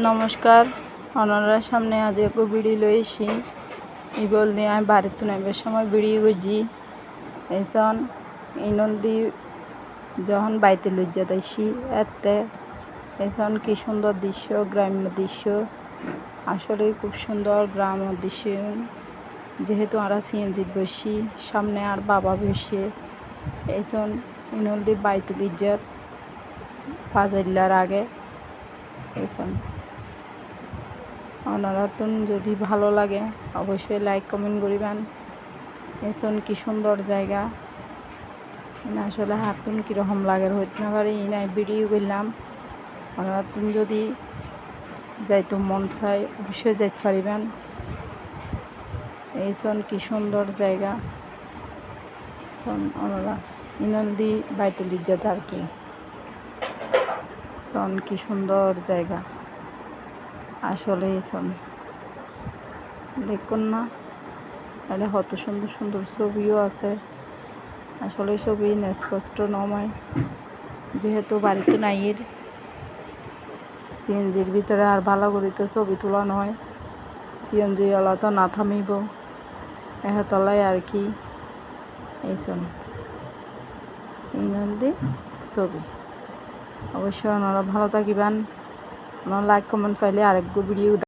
নমস্কার ওনারা সামনে আজ এক বিড়ি লইছি ই বলদি আমি বাড়ির তো নেবার সময় বিড়ি গুজি এজন ইনন্দি যখন বাইতে লজ্জা তাইছি এতে এজন কি সুন্দর দৃশ্য, গ্রাম্য দৃশ্য। আসলে খুব সুন্দর গ্রাম্য দৃশ্য। যেহেতু আমরা সিএনজি বসি, সামনে আর বাবা বসে। এজন ইনন্দি বাইতে লিজ্জাত ফাজাইলার আগে এজন ওনারা তুন যদি ভালো লাগে, অবশ্যই লাইক কমেন্ট করিবেন। এসন কি সুন্দর জায়গা। আসলে হাতুন কীরকম লাগে হইতে না পারে ইনাই ভিডিও করলাম। ওনারা তুন যদি যাইতো মন চাই অবশ্যই যাইতে পারিবেন। এইসন কি সুন্দর জায়গা। সন ওনারা ইনন্দি বাইতুল ইজ্জত আর কি। সন কি সুন্দর জায়গা। আসলে শোন দেখুন না, তাহলে কত সুন্দর সুন্দর ছবিও আছে। আসলে ছবি স্পষ্ট নয়। যেহেতু বাড়িতে নাইয়ের সিএনজির ভিতরে আর ভালো করে তো ছবি তোলা নয় সিএনজি ওলা তো না থামিব। এহেতলাই আর কি এই শোন এই নন্দী ছবি। অবশ্যই ওনারা ভালো থাকিবেন। লাইক কমেন্ট পাইলে আরেকগো ভিডিও